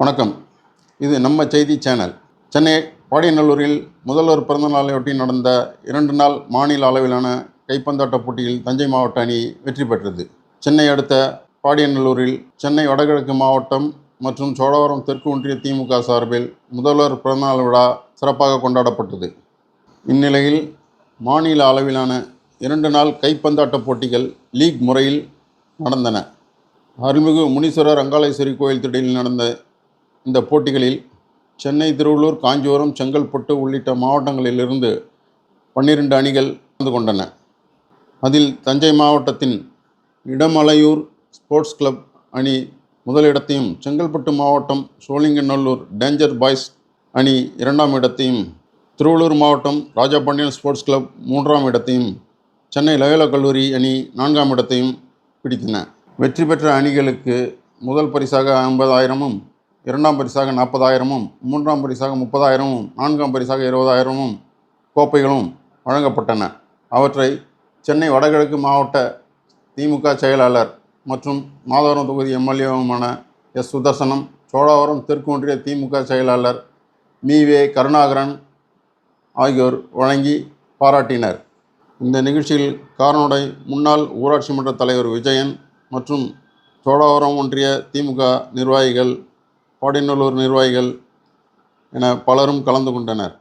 வணக்கம். இது நம்ம செய்தி சேனல். சென்னை பாடியநல்லூரில் முதல்வர் பிறந்தநாளையொட்டி நடந்த இரண்டு நாள் மாநில அளவிலான கைப்பந்தாட்ட போட்டியில் தஞ்சை மாவட்ட அணி வெற்றி பெற்றது. சென்னை அடுத்த பாடியநல்லூரில் சென்னை வடகிழக்கு மாவட்டம் மற்றும் சோழவரம் தெற்கு ஒன்றிய திமுக சார்பில் முதல்வர் பிறந்தநாள் விழா சிறப்பாக கொண்டாடப்பட்டது. இந்நிலையில் மாநில அளவிலான இரண்டு நாள் கைப்பந்தாட்ட போட்டிகள் லீக் முறையில் நடந்தன. அருள்மிகு முனீஸ்வரர் அங்காளேஸ்வரி கோயில் திடலில் நடந்த இந்த போட்டிகளில் சென்னை திருவள்ளூர் காஞ்சிபுரம் செங்கல்பட்டு உள்ளிட்ட மாவட்டங்களிலிருந்து பன்னிரண்டு அணிகள் கலந்து கொண்டன. அதில் தஞ்சை மாவட்டத்தின் இடமலையூர் ஸ்போர்ட்ஸ் கிளப் அணி முதலிடத்தையும் செங்கல்பட்டு மாவட்டம் சோழிங்கநல்லூர் டேஞ்சர் பாய்ஸ் அணி இரண்டாம் இடத்தையும் திருவள்ளூர் மாவட்டம் ராஜபாண்டியன் ஸ்போர்ட்ஸ் கிளப் மூன்றாம் இடத்தையும் சென்னை லயோலா கல்லூரி அணி நான்காம் இடத்தையும் பிடித்தன. வெற்றி பெற்ற அணிகளுக்கு முதல் பரிசாக ஐம்பதாயிரமும் இரண்டாம் பரிசாக நாற்பதாயிரமும் மூன்றாம் பரிசாக முப்பதாயிரமும் நான்காம் பரிசாக இருபதாயிரமும் கோப்பைகளும் வழங்கப்பட்டன. அவற்றை சென்னை வடகிழக்கு மாவட்ட திமுக செயலாளர் மற்றும் மாதவரம் தொகுதி எம்எல்ஏவுமான எஸ். சுதர்சனம் சோழாவரம் தெற்கு ஒன்றிய திமுக செயலாளர் மீ. வே. கருணாகரன் ஆகியோர் வழங்கி பாராட்டினர். இந்த நிகழ்ச்சியில் காரனுடை முன்னாள் ஊராட்சி மன்ற தலைவர் விஜயன் மற்றும் சோழாவரம் ஒன்றிய திமுக நிர்வாகிகள் பாடிநல்லூர் நிர்வாகிகள் என பலரும் கலந்து கொண்டனர்.